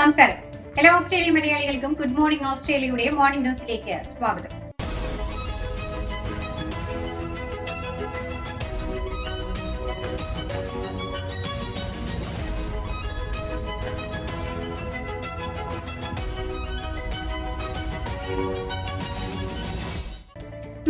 നമസ്കാരം. എല്ലാ ഓസ്ട്രേലിയൻ മലയാളികൾക്കും ഗുഡ് മോർണിംഗ് ഓസ്ട്രേലിയയുടെ മോർണിംഗ് ന്യൂസിലേക്ക് സ്വാഗതം.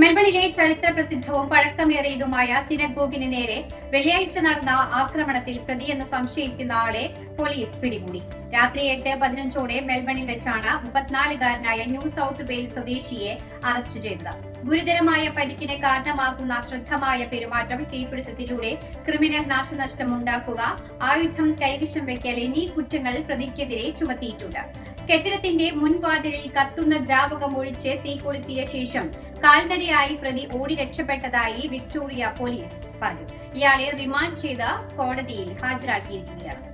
മെൽബണിലെ ചരിത്ര പ്രസിദ്ധവും പഴക്കമേറിയതുമായ സിനഗോഗിന് നേരെ വെള്ളിയാഴ്ച നടന്ന ആക്രമണത്തിൽ പ്രതിയെന്ന് സംശയിക്കുന്ന ആളെ പോലീസ് പിടികൂടി. രാത്രി എട്ട് പതിനഞ്ചോടെ മെൽബണിൽ വെച്ചാണ് മുപ്പത്തിനാലുകാരനായ ന്യൂ സൗത്ത് വെയിൽ സ്വദേശിയെ അറസ്റ്റ് ചെയ്തത്. ഗുരുതരമായ പരിക്കിന് കാരണമാകുന്ന ശ്രദ്ധമായ പെരുമാറ്റം തീപിടുത്തത്തിലൂടെ ക്രിമിനൽ നാശനഷ്ടം ഉണ്ടാക്കുക ആയുധം കൈവശം വെക്കൽ എന്നീ കുറ്റങ്ങൾ പ്രതിക്കെതിരെ ചുമത്തിയിട്ടുണ്ട്. കെട്ടിടത്തിന്റെ മുൻവാതിലിൽ കത്തുന്ന ദ്രാവകം ഒഴിച്ച് തീ കൊളുത്തിയ ശേഷം കാൽനടയായി പ്രതി ഓടി രക്ഷപ്പെട്ടതായി വിക്ടോറിയ പോലീസ് പറഞ്ഞു. ഇയാളെ റിമാൻഡ് ചെയ്ത് കോടതിയിൽ ഹാജരാക്കിയിരിക്കുകയാണ്.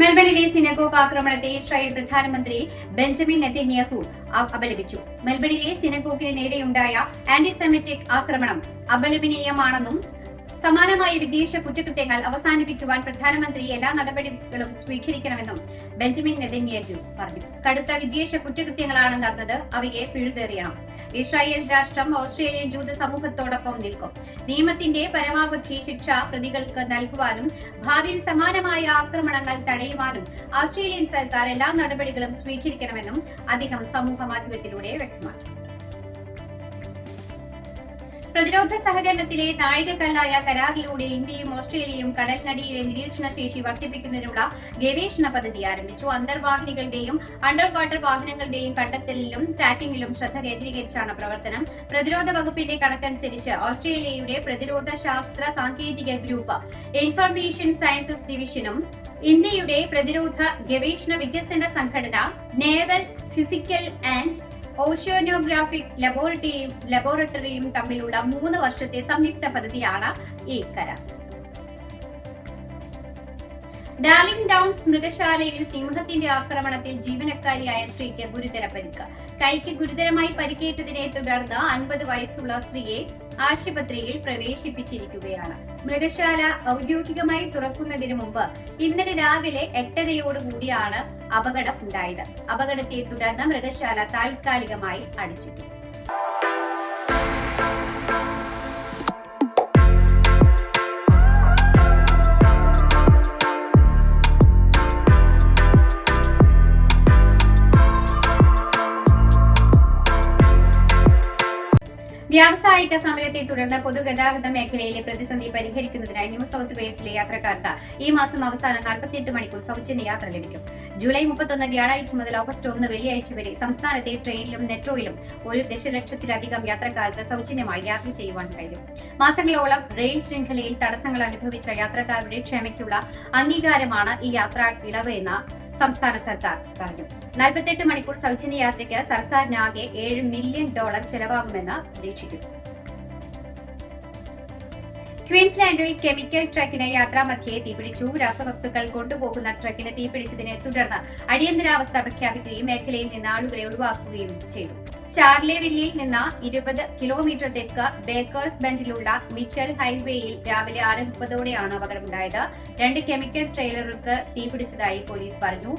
മെൽബണിലെ സിനഗോഗ് ആക്രമണത്തെ ഇസ്രായേൽ പ്രധാനമന്ത്രി ബെഞ്ചമിൻ നെതന്യാഹു അപലപിച്ചു. മെൽബണിലെ സിനഗോഗിന് നേരെയുണ്ടായ ആന്റിസെമിറ്റിക് ആക്രമണം അപലപനീയമാണെന്നും സമാനമായ വിദേശ കുറ്റകൃത്യങ്ങൾ അവസാനിപ്പിക്കുവാൻ പ്രധാനമന്ത്രി എല്ലാ നടപടികളും സ്വീകരിക്കണമെന്നും ബെഞ്ചമിൻ നെതന്യാഹു പറഞ്ഞു. കടുത്ത വിദേശ കുറ്റകൃത്യങ്ങളാണ് നടന്നത്. അവയെ പിഴുതെറിയണം. ഇസ്രായേൽ രാഷ്ട്രം ഓസ്ട്രേലിയൻ ജൂത സമൂഹത്തോടൊപ്പം നിൽക്കും. നിയമത്തിന്റെ പരമാവധി ശിക്ഷ പ്രതികൾക്ക് നൽകുവാനും ഭാവിയിൽ സമാനമായ ആക്രമണങ്ങൾ തടയുവാനും ഓസ്ട്രേലിയൻ സർക്കാർ എല്ലാ നടപടികളും സ്വീകരിക്കണമെന്നും അദ്ദേഹം സമൂഹ മാധ്യമത്തിലൂടെ വ്യക്തമാക്കി. പ്രതിരോധ സഹകരണത്തിലെ നാഴികക്കല്ലായ കരാറിലൂടെ ഇന്ത്യയും ഓസ്ട്രേലിയയും കടൽനടിയിലെ നിരീക്ഷണ ശേഷി വർദ്ധിപ്പിക്കുന്നതിനുള്ള ഗവേഷണ പദ്ധതി ആരംഭിച്ചു. അന്തർവാഹിനികളുടെയും അണ്ടർ വാട്ടർ വാഹനങ്ങളുടെയും കണ്ടെത്തലിലും ട്രാക്കിംഗിലും ശ്രദ്ധ കേന്ദ്രീകരിച്ചാണ് പ്രവർത്തനം. പ്രതിരോധ വകുപ്പിന്റെ കണക്കനുസരിച്ച് ഓസ്ട്രേലിയയുടെ പ്രതിരോധ ശാസ്ത്ര സാങ്കേതിക ഗ്രൂപ്പ് ഇൻഫർമേഷൻ സയൻസസ് ഡിവിഷനും ഇന്ത്യയുടെ പ്രതിരോധ ഗവേഷണ വികസന സംഘടന നേവൽ ഫിസിക്കൽ ആൻഡ് ഓഷ്യോനോഗ്രാഫിക് ലബോറട്ടറിയും ലബോറട്ടറിയും തമ്മിലുള്ള മൂന്ന് വർഷത്തെ സംയുക്ത പദ്ധതിയാണ് ഈ കരാർ. ഡാർലിംഗ് ഡൗൺസ് മൃഗശാലയിൽ സിംഹത്തിന്റെ ആക്രമണത്തിൽ ജീവനക്കാരിയായ സ്ത്രീക്ക് ഗുരുതര പരിക്ക്. കൈക്ക് ഗുരുതരമായി പരിക്കേറ്റതിനെ തുടർന്ന് അൻപത് വയസ്സുള്ള സ്ത്രീയെ ആശുപത്രിയിൽ പ്രവേശിപ്പിച്ചിരിക്കുകയാണ്. മൃഗശാല ഔദ്യോഗികമായി തുറക്കുന്നതിന് മുമ്പ് ഇന്നലെ രാവിലെ എട്ടരയോടുകൂടിയാണ് അപകടം ഉണ്ടായത്. അപകടത്തെ തുടർന്ന് മൃഗശാല താൽക്കാലികമായി അടച്ചിട്ടു. വ്യാവസായിക സമരത്തെ തുടർന്ന് പൊതുഗതാഗത മേഖലയിലെ പ്രതിസന്ധി പരിഹരിക്കുന്നതിനായി ന്യൂ സൗത്ത് വെയിൽസിലെ യാത്രക്കാർക്ക് ഈ മാസം അവസാനം 48 മണിക്കൂർ സൗജന്യ യാത്ര ലഭിക്കും. ജൂലൈ മുപ്പത്തൊന്ന് വ്യാഴാഴ്ച മുതൽ ഓഗസ്റ്റ് ഒന്ന് വെള്ളിയാഴ്ച വരെ സംസ്ഥാനത്തെ ട്രെയിനിലും മെട്രോയിലും ഒരു ദശലക്ഷത്തിലധികം യാത്രക്കാർക്ക് സൗജന്യമായി യാത്ര ചെയ്യുവാൻ കഴിയും. മാസങ്ങളോളം റെയിൽ ശൃംഖലയിൽ തടസ്സങ്ങൾ അനുഭവിച്ച യാത്രക്കാരുടെ ക്ഷമയ്ക്കുള്ള അംഗീകാരമാണ് ഈ യാത്രാ ഇളവ് എന്ന് സംസ്ഥാന സർക്കാർ പറഞ്ഞു. നാൽപ്പത്തെട്ട് മണിക്കൂർ സൗജന്യ യാത്രയ്ക്ക് സർക്കാരിനാകെ ഏഴ് മില്യൺ ഡോളർ ചെലവാകുമെന്ന് പ്രതീക്ഷിക്കുന്നു ക്വീൻസ്ലാൻഡിൽ കെമിക്കൽ ട്രക്കിന് യാത്രാമധ്യേ തീപിടിച്ചു. രാസവസ്തുക്കൾ കൊണ്ടുപോകുന്ന ട്രക്കിന് തീപിടിച്ചതിനെ തുടർന്ന് അടിയന്തരാവസ്ഥ പ്രഖ്യാപിക്കുകയും മേഖലയിൽ നിന്ന് ആളുകളെ ഒഴിവാക്കുകയും ചെയ്തു. ചാർലേവില്ലിൽ നിന്ന് ഇരുപത് കിലോമീറ്റർ തെക്ക് ബേക്കേഴ്സ് ബെൻഡിലുള്ള മിച്ചൽ ഹൈവേയിൽ രാവിലെ ആറ് മുപ്പതോടെയാണ് അപകടമുണ്ടായത്. രണ്ട് കെമിക്കൽ ട്രെയിലറുകൾക്ക് തീപിടിച്ചതായി പോലീസ് പറഞ്ഞു.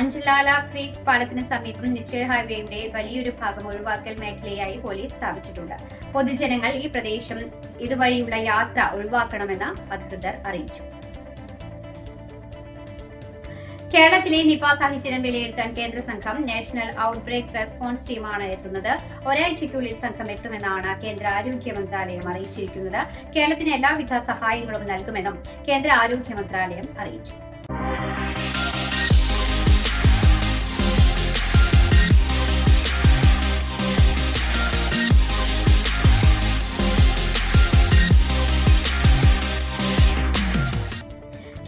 അഞ്ചലാല ക്രീക്ക് പാലത്തിന് സമീപം നിശ്ചയ ഹൈവേയുടെ വലിയൊരു ഭാഗം ഒഴിവാക്കൽ മേഖലയായി പോലീസ് സ്ഥാപിച്ചിട്ടുണ്ട്. പൊതുജനങ്ങൾ ഈ പ്രദേശം ഇതുവഴിയുള്ള യാത്ര ഒഴിവാക്കണമെന്ന് അധികൃതർ അറിയിച്ചു. കേരളത്തിലെ നിപ സാഹചര്യം വിലയിരുത്താൻ കേന്ദ്ര സംഘം നാഷണൽ ഔട്ട്ബ്രേക്ക് റെസ്പോൺസ് ടീമാണ് എത്തുന്നത്. ഒരാഴ്ചയ്ക്കുള്ളിൽ സംഘം എത്തുമെന്നാണ് കേന്ദ്ര ആരോഗ്യ മന്ത്രാലയം അറിയിച്ചിരിക്കുന്നത്. കേരളത്തിന് എല്ലാവിധ സഹായങ്ങളും നൽകുമെന്നും കേന്ദ്ര ആരോഗ്യ മന്ത്രാലയം അറിയിച്ചു.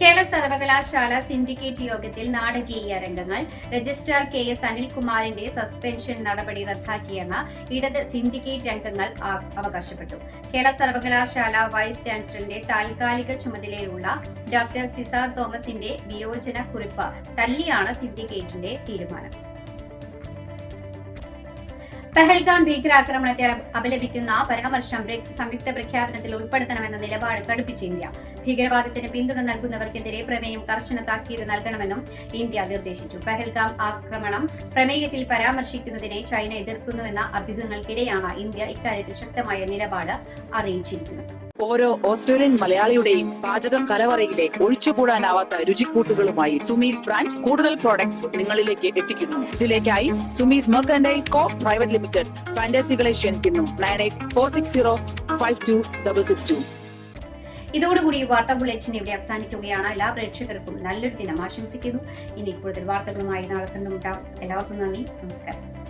കേരള സർവകലാശാല സിൻഡിക്കേറ്റ് യോഗത്തിൽ നാടകീയ രംഗങ്ങൾ. രജിസ്ട്രാർ കെ എസ് അനിൽകുമാറിന്റെ സസ്പെൻഷൻ നടപടി റദ്ദാക്കിയെന്ന് ഇടത് സിൻഡിക്കേറ്റ് അംഗങ്ങൾ അവകാശപ്പെട്ടു. കേരള സർവകലാശാല വൈസ് ചാൻസലറിന്റെ താൽക്കാലിക ചുമതലയിലുള്ള ഡോക്ടർ സിസാർ തോമസിന്റെ വിയോജന കുറിപ്പ് തള്ളിയാണ് സിൻഡിക്കേറ്റിന്റെ തീരുമാനം. പെഹൽഗാം ഭീകരാക്രമണത്തെ അപലപിക്കുന്ന പരാമർശം ബ്രിക്സ് സംയുക്ത പ്രഖ്യാപനത്തിൽ ഉൾപ്പെടുത്തണമെന്ന നിലപാട് കടുപ്പിച്ച് ഇന്ത്യ. ഭീകരവാദത്തിന് പിന്തുണ നൽകുന്നവർക്കെതിരെ പ്രമേയം കർശന താക്കീത് നൽകണമെന്നും ഇന്ത്യ നിർദ്ദേശിച്ചു. പെഹൽഗാം ആക്രമണം പ്രമേയത്തിൽ പരാമർശിക്കുന്നതിനെ ചൈന എതിർക്കുന്നുവെന്ന അഭ്യൂഹങ്ങൾക്കിടെയാണ് ഇന്ത്യ ഇക്കാര്യത്തിൽ ശക്തമായ നിലപാട് അറിയിച്ചിരിക്കുന്നത്. ഓരോ ഓസ്ട്രേലിയൻ മലയാളിയുടെയും പാചക കലവറയിലെ ഒഴിച്ചുകൂടാനാവാത്ത രുചിക്കൂട്ടുകളുമായി സുമീസ് ബ്രാഞ്ച് കൂടുതൽ പ്രോഡക്ട്സ് നിങ്ങളിലേക്ക് എത്തിക്കുന്നു. ഇതിലേക്കായി Sumees merchandise co private limited ഫാന്റസികളെ ക്ഷണിക്കുന്നു. Nine eight four six zero five two double six two. ഇതോടുകൂടി വാർത്താ ബുള്ളറ്റിൻ ഇവിടെ അവസാനിക്കുകയാണ്. എല്ലാ പ്രേക്ഷകർക്കും നല്ലൊരു ദിനം ആശംസിക്കുന്നു. ഇനി കൂടുതൽ വാർത്തകളുമായി നാളെ കണ്ടുമുട്ടാം. എല്ലാവർക്കും നന്ദി. നമസ്കാരം.